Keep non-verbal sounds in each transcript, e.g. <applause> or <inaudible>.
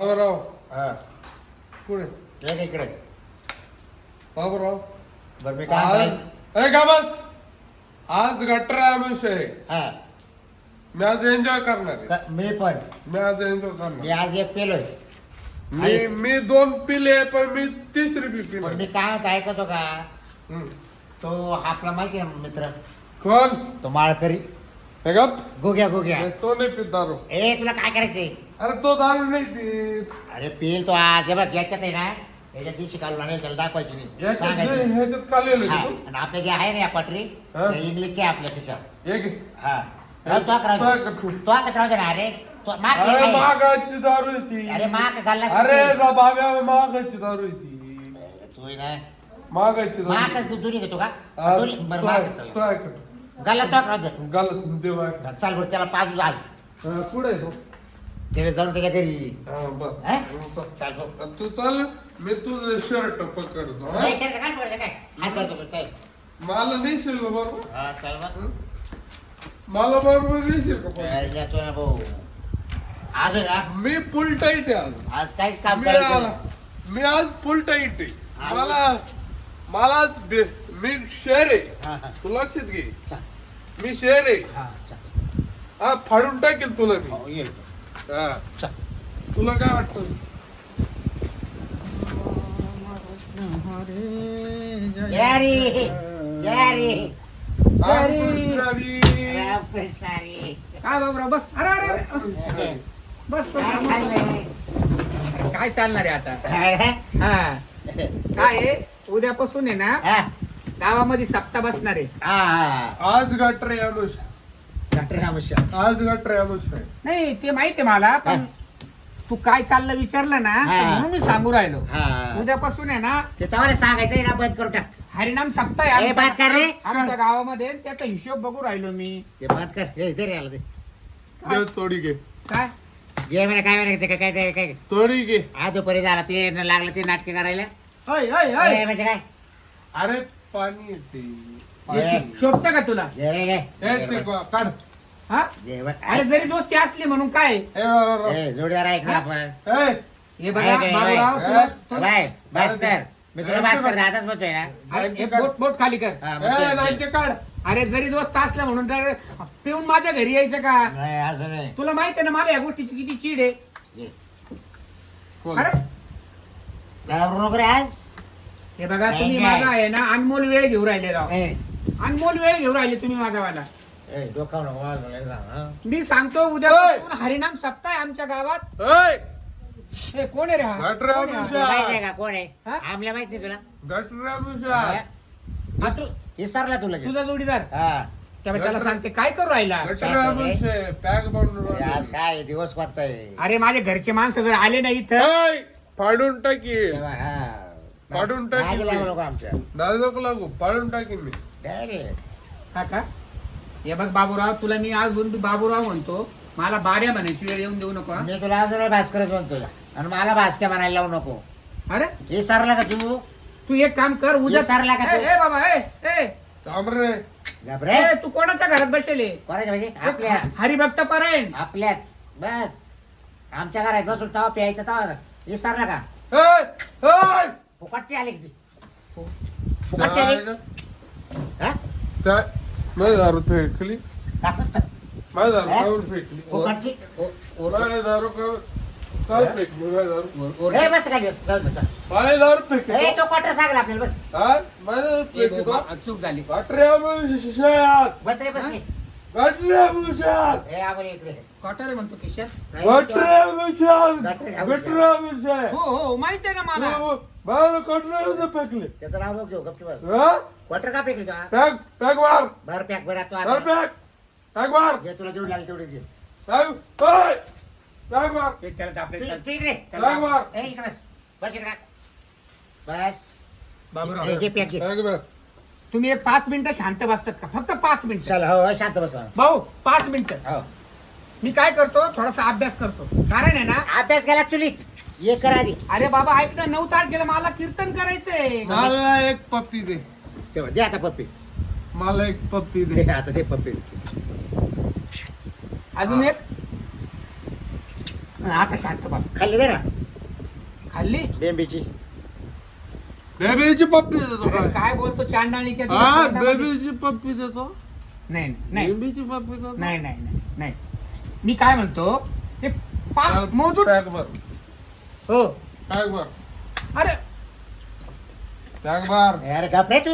बाबराव हा. पुढे ये का इकडे? बाबराव बरं मी काय आज म्हणतोय? ए का बस आज गटर आमुष आहे हा. मी आज एन्जॉय करणार आहे. क- मी पण. मी आज एन्जॉय मी करणार आज एक पेलोय. मी मी दोन पिले पण मी तिसरी बी पण पिले मी काय म्हणतो ऐकतो का? हम्म. तो आपला माहिती आहे ना मित्र? कोण? तो माळकरी. हे गप. गुग्या गुग्या. तो नाही पित दारू. ए तुला काय करायचंय? अरे तो दारू नाही पित. अरे पिल तो आज हे बघ याच्यात आहे ना याच्यात दिवशी काढून आणेल त्याला दाखवायची नाही याच्यात सांगायचं नाही, ह्याच्यात हा, तू. आणि आपल्या जे आहे ना या पटरी हा? ते इंग्लिशचे आहे आपल्या खिशात. हे घे. हा. राहू तो अकरा तो अकरा. तो अकरा ना अरे. तो माग अरे. मागाची दारू आहे ती. अरे माग घालला अरे जा बाब्या मागाची दारू आहे ती. तू आहे ना मागाची दारू. मागच दुरी घेतो का? हा, दुरी? बरं तो माग आहे, चल तो आहे का? तो अकरा गलत देवा चाल बरं त्याला पाजू आज. कुठे आहे तो? त्याला जाऊन त्याच्या घरी हा. हा? चल. तू चाल मी तुझं शर्ट पकडतो हा? नाही, शर्ट पडलं काय हात धरतो चल. मला नेशील का बरोबर हा, चल. मला बरोबर नेशील का पण? नेतो ना भाऊ आज ना मी फुल टाईट आहे आज आज काहीच काम मी करायचं नाही. मी आज फुल टाईट आहे आज- मला मला आज बे- मी शेर आहे हा, हा. तू लक्षात घे चल. मी शेर आहे हा, चल. हा फाडून टाकेल तुला मी हो, ये. हा. तुला काय वाटतं? रे, रे. काय बाबरा बस. अरे अरे अरे. बस बस काय चालणार आहे आता? हा काय आहे? उद्यापासून आहे ना गावामध्ये सप्ताह बसणार आहे. हा, हा. आज गटर. आज गटर नाही ते माहिती आहे मला पण हा. तू काय चाललं विचारलं ना तर हा. म्हणून मी सांगू राहिलो. हा. उद्यापासून आहे ना ते तुम्हाला सांगायचं ना बंद करून टाक. हरिनाम सप्ताह आहे ए, बात कर रे. आमच्या- आमच्या गावामध्ये त्याचा हिशोब बघू राहिलो मी. ते बंद कर. हे दे रे याला दे. घे, थोडी घे. काय? घे म्हणे काय म्हणे ते काय काय ते काय? थोडी घे. आज दुपारी झाला ते न लागलं ते नाटके करायला. होय होय होय ए, म्हणजे काय? अरे पाणी येते. हे शोभतं का तुला. हे ते काढ. हा. अरे जरी दोस्ती असली म्हणून काय? हे जोडीदार आहे का? आपण? हे, हे बघा बाबूराव? तुला तुला- बाय मी तुला बस कर दादाच म्हणतोय ना. अरे हे बोट बोट खाली कर. हा, मग हे, ते- नाही ते काढ. अरे जरी दोस्त असला म्हणून तर पिऊन माझ्या घरी यायचं का? नाही असं नाही. तुला माहीत आहे ना मला या गोष्टीची किती चीड आहे? घे. कोण? अरे. घाबरू नको रे आज? हे बघा नाही, तुम्ही नाही. माझा आहे ना अनमोल वेळ घेऊ राहिले राव. ए, अनमोल वेळ घेऊ राहिले तुम्ही माझा वाला ए, डोकावू नको मला सांग, हा? मी सांगतो उद्या हरिनाम सप्ताह आहे आमच्या गावात हे, हे कोण आहे रे हा? गटर कोण आहे हा? माहिती आहे का कोण आहे हा? माहिती आहे तुला गटर अनुष. हा, तू- विसरला तुला. तुझा जोडीदार हा त्यामुळे त्याला सांगते काय करू राहिला गटर पॅक बनवून आज राहिलो. काय दिवस पडताय अरे माझे घरचे माणसं जर आले नाही इथं हे, फाडून टाकी तेव्हा, हा. काढून टाक मागे की लागू मी. नको आमच्या. दादा नको लागू फाडून टाकीन मी. डायरेक्ट काका हे बघ बाबूराव तुला मी आज बोलतो बाबूराव म्हणतो मला बाड्या म्हणायची वेळ येऊन देऊ नको हा? मी तुला अजून भास्करच म्हणतो. आणि मला भास्क्या म्हणायला लावू नको. अरे? विसरला का तू? तू एक काम कर उद्या विसरला का तू? ए, ए बाबा ए ए. चांबरे घाबरे ए, तू कोणाच्या घरात बसेल? कोणाच्या म्हणजे? आपल्या हरिभक्त पारायण. आपल्याच. बस. आमच्या घरात बसून तवा प्यायचं तवा. विसरला का? हे, हे. फुकटची आली किती फुकटची आली. हा? त्या- माझी दारू फेकली. हा? माझी दारू कावर फेकली. फुकटची? माझी दारू कावर- काल फेकली माझी दारू. ए, बस खाली बस जाऊ दे, चल. माझी दारू फेकली. ए, तो क्वार्टर सांगला आपल्याला बस. हा? दारू फेकली चूक झाली. गटरे अनुषात बस रे बस रे. गटरे अनुषात ए आम्हाला इकडे. कॉटर म्हणतो किशोर. नाही, हो हो माहिती आहे ना मला. मला गटरे फेकले. त्याचं नाव नको घेऊ गपची बस. हा? क्वार्टर का फेकली का पॅक पॅक मार. भर पॅक भर आता. पॅक पॅक मार. जे तुला जेवढी लागली तेवढी घे पॅक ओय! पॅक मार. ते त्याला तू आपले तू इकडे ए बस. बस इकडे. बस. बाबूराव हे घे पॅक घे. पॅक मार तुम्ही एक पाच मिनिटं शांत बसतात का? फक्त पाच मिनिटं. चल हो हो, शांत बस भाऊ पाच मिनिटं. हो. मी काय करतो? थोडासा अभ्यास करतो. कारण आहे ना अभ्यास केला चुलीत. ये कर आधी. अरे बाबा ऐक ना नऊ तारखेला मला कीर्तन करायचंय. मला एक पप्पी दे. तेव्हा दे आता पप्पी. मला एक पप्पी दे. दे आता दे पप्पी. अजून एक? आता शांत बस. खाल्ली दे ना खाल्ली? बेंबीची. बेबीची पप्पी देतो अरे, काय? काय बोलतो चांडाळीच्या हा? बेबीची पप्पी देतो? नाही नाही. बेबीची पप्पी देतो? नाही नाही नाही नाही. मी काय म्हणतो ते पाच पॅक- मोजून हो. भर अरे. गपरे तू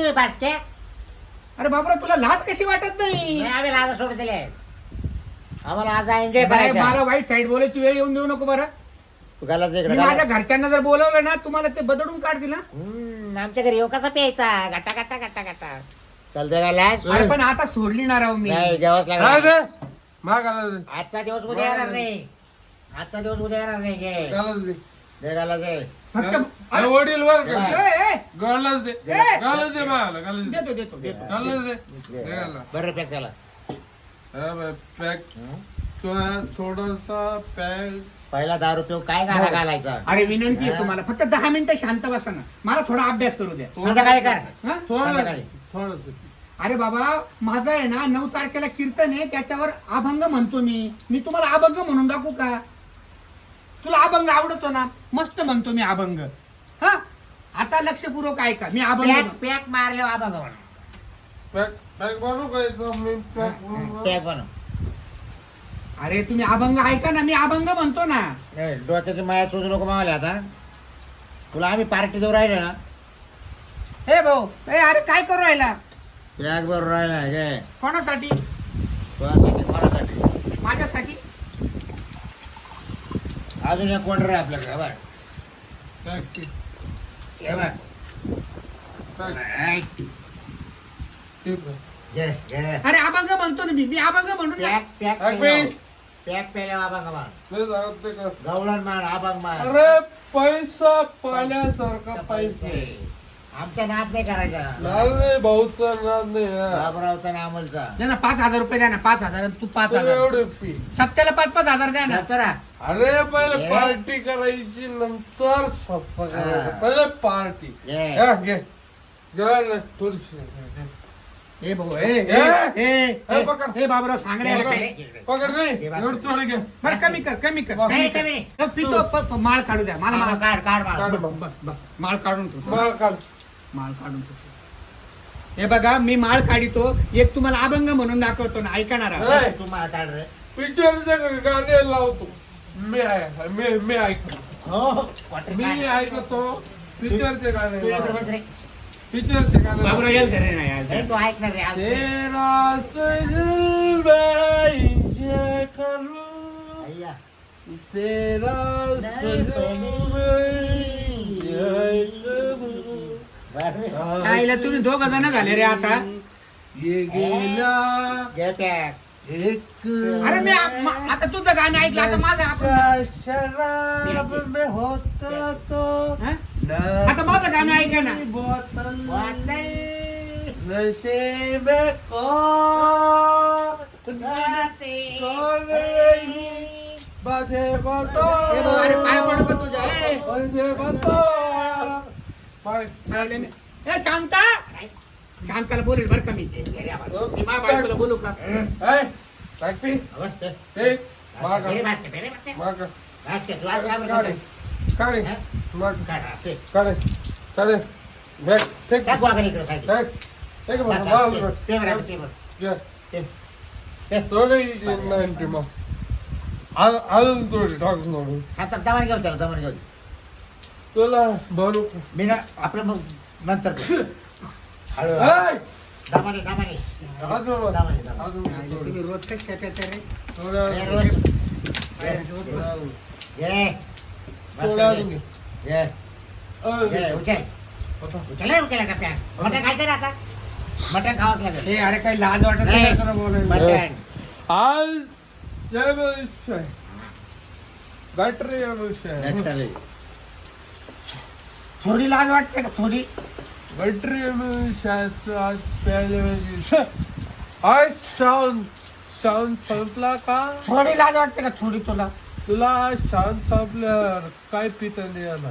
अरे बाबरा तुला लाज कशी वाटत नाही? आम्ही लाजा सोडून दिले आम्हाला आज एन्जॉय बाय, करायचा मला वाईट साईड बोलायची वेळ येऊन देऊ नको बरं. तू मी माझ्या घरच्यांना जर बोलवलं ना तुम्हाला ते बदलून काढतील ना हम्म, आमच्या घरी येऊ कसा प्यायचा? गट्टा गट्टा गट्टा गट्टा चलते घालास अरे पण आता सोडली ना राव मी. नाही जेवाच काय लागला रे. दे आजचा दिवस उद्या येणार नाही. आजचा दिवस उद्या येणार नाही दे. दे घाला दे फक्त अरे अरे, वडील वर हा. ए, ए, गालाच दे. ए! गालाच दे मला गालाच दे. देतो देतो देतो. गालाच दे. दे गाला बरं पॅक त्याला अरे पॅक हं? थोडासा पॅक पहिला दारू पिऊ काय गाणं घालायचा? अरे विनंती आहे तुम्हाला. फक्त दहा मिनिटं शांत बसा ना. मला थोडा अभ्यास करू द्या. संध्याकाळी कर. हा? थोडं संध्याकाळी. थोडस अरे बाबा माझं आहे ना नऊ तारखेला कीर्तन आहे. त्याच्यावर अभंग म्हणतो मी. मी तुम्हाला अभंग म्हणून दाखवू का? तुला अभंग आवडतो ना? मस्त म्हणतो मी अभंग. हा? आता लक्षपूर्वक ऐका मी अभंग पॅक मारले बाबा गवण पॅक पॅक बनवू का याचं? मी पॅक बनवू. का? पॅक बनव. अरे तुम्ही अभंग ऐका ना मी अभंग म्हणतो ना. नाही, डोक्याची माया सोडू नको मावले आता. तुला आम्ही पार्टी देऊ राहिले ना. हे भाऊ ए अरे काय करू राहिला? पॅक बरोबर राहिला कोणासाठी? तुझ्यासाठी कोणासाठी? माझ्यासाठी? अजून एक कोण रे आपल्याकडे बरं. हे बघ. आहे. अरे अभंग म्हणतो ना मी मी अभंग म्हणून पॅक पॅक पॅक पेल्यावर. बी. पॅक पेल्या अभंग मार? गवळण मार अभंग मार अरे पैसा पाण्यासारखा पैसे आमचा नाद नाही करायचा नाद नाही भाऊचा नाद नाही हा. बाबरावचा ना अमोलचा द्या ना पाच हजार रुपये द्या ना पाच हजार आणि तू पाच तू हजार एवढे सप्त्याला पाच पाच हजार द्या ना करा अरे पहिले हे? पार्टी करायची नंतर करायचं हा. पहिले पार्टी. घे घे ना, थोडीशी. ए भाऊ ए ए! ए ए ए, पकड. ए बाबूराव सांग रे याला पकड. काही. पकड नाही हे बघ. एवढं थोडं घे बरं कमी कर कमी कर. कमी नाही, कर. कमी नाही. अ, पितो प- प- माळ काढू द्या मला हा, माळ काढ काढ काढ. बस बस बस माळ काढून ठेवतो मार काढ माळ काढून ठेवतो हे बघा मी माळ काढितो एक तुम्हाला अभंग म्हणून दाखवतो ना ऐकणार! तू काढ रे पिक्चरचे गाणे लावतो मी आहे मी मी ऐकतो हो वाटतं मी सांग. ऐकतो पिक्चरचे गाणे तू इकडे बस रे. पिक्चरचे गाणे बाबूराव याल घरी नाही नाही, याल. तू ऐक ना रे आज. तेरा अय्या. मैं करूं बरं. आईला तुम्ही दोघ जण झाले रे आता. ये गेला. एक अरे मी आ- आता तुझं गाणं ऐकलं आता माझं आपण शराब में होता तो हा? आता माझं गाणं ऐका ना. बोतल. नशे में कौन कौन बाधे अरे पाय पडू का तुझ्या? ए, बाधे बतो पाय चालेल. ए शांता! शांताला बोलेल बरं का मी. मी माझ्या बायकोला बोलू का? ए टाकपी आवाज ते. आज काय काढे? काढे. हा? मार काढ, हा, ते. काढे बॅग फेक. फेक फेक. थोडी मग. आ- अजून थोडी टाक म्हणून आता दमाने घेऊ त्याला दमाने घेऊ तुला भरू मी ना आपलं मग नंतर करू. हळू ए! हळू. दमाने दमाने अजून बघ. दमाने दमाने. अजून आईला थोडी. तुम्ही रोज कशी काय पेता रे हे. रोज. थोडं अजून. थोडं अजून घे. उचल. उचल उचल. मटण खायचं ना आता मटण खावंच लागेल हे अरे काही लाज वाटत नाही नाही. का तुला बोलायला मटण आज जय विषय बॅटरी विषय नटले. थोडी लाज वाटते का? थोडी. बॅटरी आज प्यायला संपला का? थोडी लाज वाटते का? थोडी तुला. तुला साऊंड संपल्यावर काय पिता नाही आला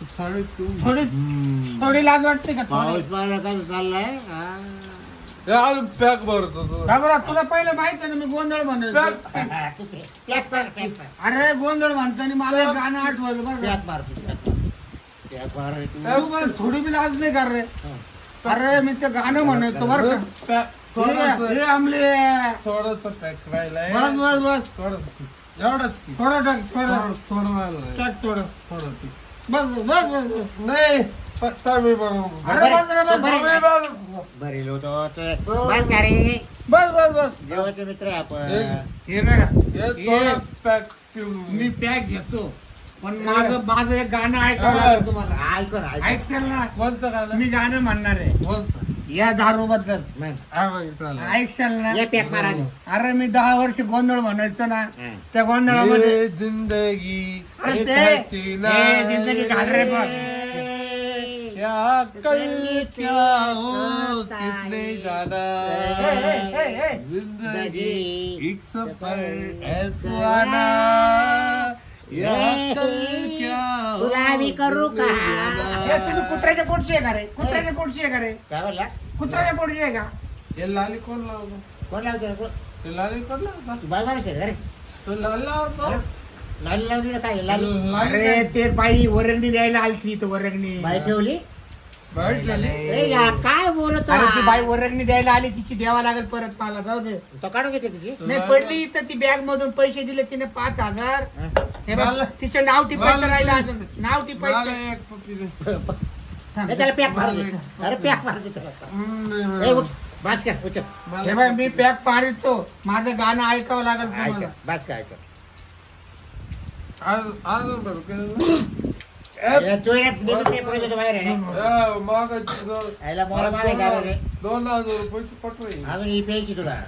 तू थोडी. थोडी थोडी लाज वाटते का? पाऊस थोडी पाहिला चाललाय? पॅक भरतो तू बाबरा तुला पहिलं माहीत आहे ना मी गोंधळ म्हणायचो पॅक तू पे- पॅक मार, पॅक मार. अरे गोंधळ म्हणताना मला एक गाणं आठवलं बरं का? मार मार. थोडी बी लाज नाही कर रे. अरे मी ते गाणं म्हणायचो बरं का? हे हे आमले. थोडस पॅक राहिलाय बस बस बस. थोडस एवढंच की. थोडं टाक थोडं. थोडं थोडं. टाक थोडं. थोडं की. बस बस बस बस. नाही. बरेल होतो ते. बस का रे? बस बस बस. जेवायचे मित्र आपण. हे बघा. मी पॅक घेतो. पण माझं माझं एक गाणं ऐकावं लागेल तुम्हाला. ऐक ना ऐक ऐकशाल ना? कोणतं गाणं? मी गाणं म्हणणार आहे. कोणतं? या दारू बद्दल मग. हा बघ, चालेल. ऐकशाल ना? ये पॅक मारा आधी. अरे मी दहा वर्ष गोंधळ म्हणायचो ना. त्या गोंधळामध्ये ये जिंदगी अरे ते हे जिंदगी घाल रे बघ. क्या कल क्या हो कितने जाना हे, हे, हे, हे. जिंदगी एक सफर कल क्या हो तुला करू का? हे तुम्ही कुत्र्याच्या पोटची आहे का रे? कुत्र्याच्या पोटची आहे का रे? काय बोलला कुत्र्याच्या पोटची आहे का? ये लाली कोण लावतो कोण लावतो कोण? ते? लाली कोण लावतो तू बाय माणूस आहे का रे? तो लाल लावतो. लाली लावली ना काय? लाली अरे ते बाई वरंगणी द्यायला आलती इथं वरंगणी. बाई ठेवली? ए या, काय बोलतो अरे ती बाई वरंगणी द्यायला आली तिची द्यावा लागेल परत मला. जाऊ दे. तो काढून घेते तुझी नाही पडली इथं ती बॅग मधून पैसे दिले तिने पाच हजार. हे बघ मला- तिचे नाव टिपायचं मला- राहिलं अजून. नाव मला टिपायचं एक पप्पी दे. ए, त्याला पॅक मार दे. अरे पॅक मार दे त्याला. हम्म, ए उठ. बास कर उचल मला- हे बघ मी पॅक पाडितो. माझं गाणं ऐकावं लागेल ऐक तुम्हाला. बास कर ऐक आज- बरं केलं. ना. दोन- हजार रुपयाची पटवी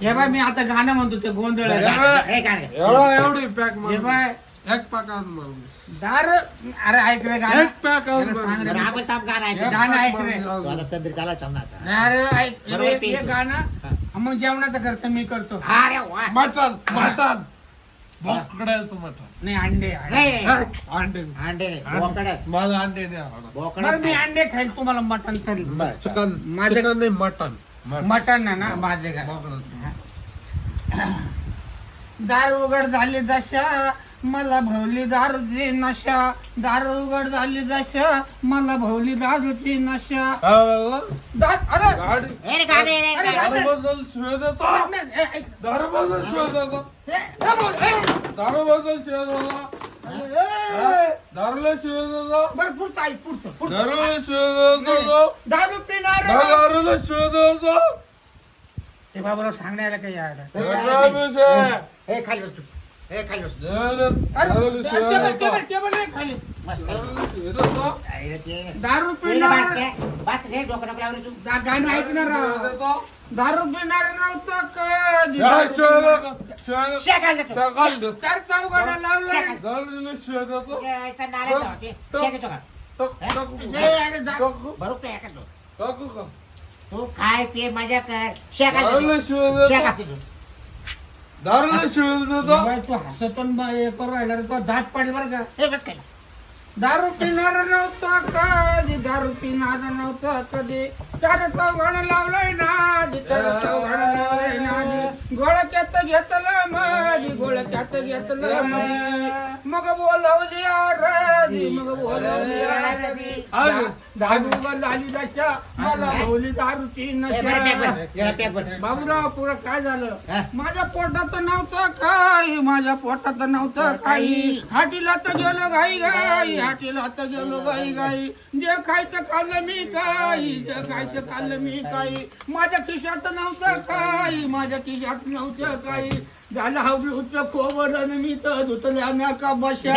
ही बाय मी आता गाणं म्हणतो ते गोंधळ आहे. बरं. ए, गाणं. एवढा एवढी पॅक हे मार बाय एक पॅक अजून मार दार अरे ऐक रे गाणं एक पॅक सांग. रे. ऐक. एक गाणं pack ऐक मार रे. अरे ऐक बरोबर हे- गाणं. मग जेवणाचं करतो मी करतो अरे वा. मटण मटण बोकड्याचं मटण नाही अंडे अंडे. अंडे. अंडे. नाही, बोकडं. मला अंडे नाही आवडत. बोकडं बरं मी नाही. अंडे खाईल तुम्हाला मटण चालेल बरं. चिकन माझं- चिकन नाही मटण. मटण. ना ना माझे काय बोकडाचं. दार उघड झाली दशा मला भवली दारूची नशा दार उघड झाली दशा मला भवली दारूची नशा. काय बोलला? दात अरे! गाडी ए, रे, गाणं, ए, रे, अरे, गाणं. दारूबद्दल शिवाय देतो नाही, नाही, ए, ऐक. दारूबद्दल शिवाय देतो ए, ए, बोल, ए. दारूबद्दल शिवाय देतो ए, दारूला शिवाय देतो बरं पुढचं ऐक पुढचं पुढचं. दारूला शिवाय देतो दारू पिणार दारूला शिवाय देतो ते बाबूराव सांगण्याला काही यायला दारूला शिवाय ए, खाली बस तू. ए, खाली बस. अरे दारूला ते- टेबल टेबल टेबल खाली दारू बस, पिणार ए. बस, ए, डोकं नको लावू रे तू. दा- गाणं ऐकणार शिवाय देतो दारू पिणार नव्हतं कधी या दारू शिवाय पिणार- देतो शिवाय शेक आलं तू. चौघांना लावलं याचा नारळ जाऊ. शेक येतो का? अरे जा- बरोबर मजा कर शेक आलं दारूला तू. शिवाय शेक देतो आलं तू. देतो बाई, तू हसतून बा- हे करू राहिला रे, तो दात पाडली बरं का ए, बस खाली. दारू पिणार नव्हतं कधी दारू पिणार नव्हतं कधी चार चौघाण लावलंय ना आधी चार चौघाण लावलंय ना आधी गोळक्यात घेतलं माझी गोळक्यात घेतलं माझी मग बोलवली आरधी मग बोलवली आरधी आरधी. दारू झाली दशा मला. याला पॅक भर. बाबूराव पुढं काय झालं? माझ्या पोटात नव्हतं काही माझ्या पोटात नव्हतं काही हाटीला तर गेलो गाई गाई हाटीला आता गेलो गाई गाई जे खायचं खाल्लं मी काही जे खायचं खाल्लं मी काही माझ्या खिशात नव्हतं काही माझ्या खिशात नव्हतं काही झालं हावलूचं खोबरं मी तर धुतल्या ना का बशा?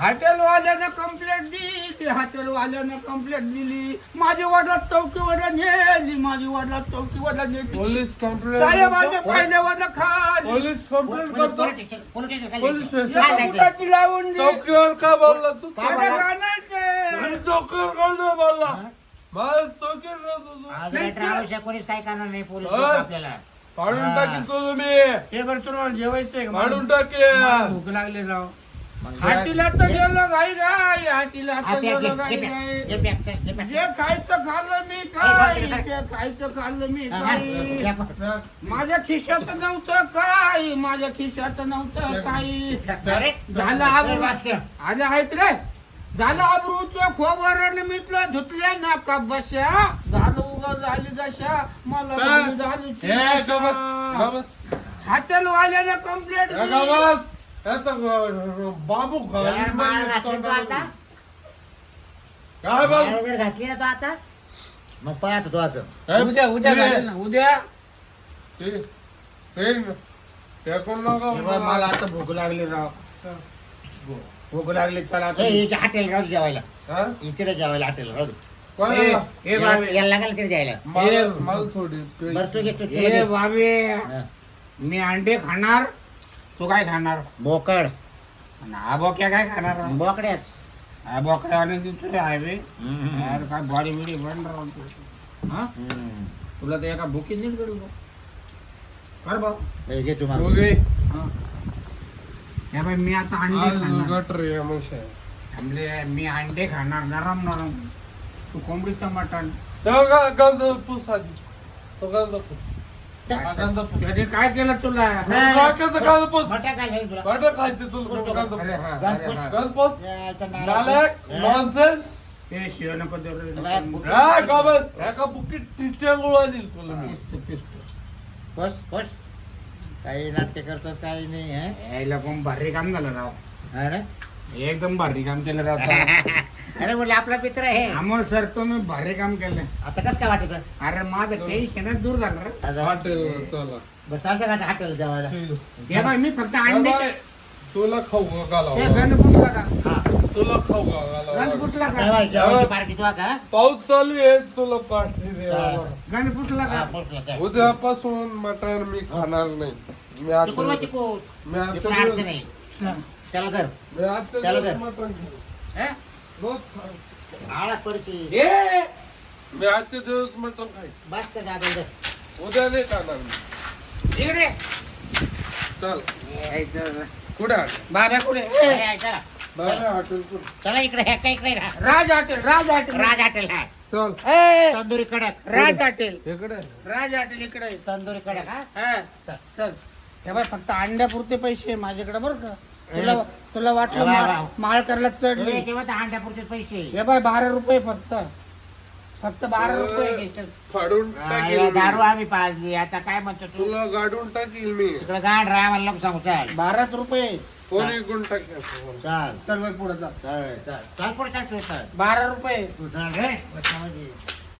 हॉटेलवाल्यानं कंप्लेंट दिली हॉटेलवाल्यानं कंप्लेंट दिली. माझी वडिलात चौकीवर नेली माझी वडिलात चौकीवर नेली. पोलीस काय माझे कंप्लेंट पहिल्यावर खाली. पोलीस कंप्लेंट पोलीस करतो. स्टेशन, पोलीस एका ते? बुटाची लावून दे. चौकीवर का बोलला तू? काय माझं बोलला? गाणं आहे ते. आणि चौकीवर का नाही बोलला. चौकीवर राहतो तू? कोणीच काय करणार नाही पोलीस आपल्याला. पाडून. टाकी तो तुम्ही. हे बरं तुला जेवायचंय का? पाडून मला टाके भूक लागले जाऊ. हाटीला तर गेलो गाई गाई हा, प्या, घे, गेलो गाई. गाई. जे खायचं खाल्लं मी काय खायचं खाल्लं मी काय. माझ्या खिशात नव्हतं काय? माझ्या खिशात नव्हतं काही झालं. अरे आहेत रे. झालं आबरूचं खोबर निमित्तलं धुतल्या ना का बशा? झालं उगा झाली जशा. मला झाली हॉटेल वाल्याने कंप्लेंट बाबू यार, माळ घातली तू आता. काय माळ बघ वगैरे घातली ना तू आता. मग पाहतो तू आता. उद्या उद्या घालेल ना उद्या. हे बघ, मला आता भूक लागली राव. भूक लागली चला आता. ए, इथे हॉटेल राहू दे जेवायला. हा? इकडे जेवायला हॉटेल राहू दे. कोणाला? ए, ए याला लागेल जायला. मला थोडी बरं तू घे तू तुला ए घे. बाबे हा. मी अंडे खाणार. तू काय खाणार? बोकड. हा बोक्या काय खाणार? बोकड्याच. हा बोकड्यावाने तुझे आहे बे हम्म. यार काय बॉडी बिडी बन राहतो हा? हम्म. तुला तर एका भुकीत नीट करू कर भाऊ. घे तू. दोघे हा. हे बाई मी आता अंडे आज खाणार. थांबले मी अंडे खाणार नरम नरम. तू कोंबडीचं मटण तेव्हा गंध पुस आधी तो गंध पुस गंध पुस त्याने काय केलं तुला नाही. डोक्याचं गंध पुस मोठ्या काय घ्यायचं तुला बटर खायचे तुला गंध पुस. अरे हा, अरे हा. गंध पुस यायचं नारळ. नालायक हा. नॉनसेन्स हे शिव नको देऊ रे. नाही, बुक- काय गबस एका बुकीत तुला मी. बस बस काही नाट्य करतो काही नाही हं? यायला पण भारी काम झालं राव अरे एकदम भारी काम केलं राव <laughs> अरे बोले आपला मित्र आहे. अमोल सर तुम्ही भारी काम केलं. आता कसं काय वाटत? अरे माझं टेन्शनच दूर झालं रे. हॉटेल चला. बरं चालतं का आता हॉटेल जेवायला? हे मी फक्त अंडे तुला खाऊ हे घाला गंध फुटला का? हा. तुला खाऊ गंध घाला फुटला का? जेवायला- जेवायची पार्टी तू का पाऊस चालू आहे तुला पाठी. गंध फुटला हा, का काय. उद्यापासून मटण मी खाणार नाही. मी आता तिकडून. मी अडचण त्याला रोज धर. हे? पडची! मी आजचे दिवस मटण बस का इथं. उद्या नाही खाणार मी इकडे. चल. कुठे आहे? बाब्या कुठे अरे! आहे, चला बाहेर हॉटेल कुठे चला इकडे ह्या काय इकडे राहा. Raj hotel Raj hotel Raj hotel हा चल ए! तंदुरी कडक राज हॉटेल इकडे राज हॉटेल इकडे तंदुरी कडक हा हा चल हे बाय फक्त अंड्यापुरते पैसे आहे माझ्याकडे बरं का तुला तुला वाटलं वा, वा. माळ- माळ करायला चढली. तेव्हा तर अंड्यापुरते पैसे. हे बाय बारा रुपये फक्त. फक्त बारा रुपये घे. फाडून हा, टाकील दारू. आम्ही पाजली. आता काय म्हणतो तू? तुला गाडून टाकील मी. तिकडे गाड राहा मला नको सांगू. चाल. बाराच रुपये. कोणी गुण टाकेल? चाल. चल पुढे जा. चाल चाल. चाल पुढे चाल तू चाल बारा रुपये. तू चाल रे बसण्यामध्ये.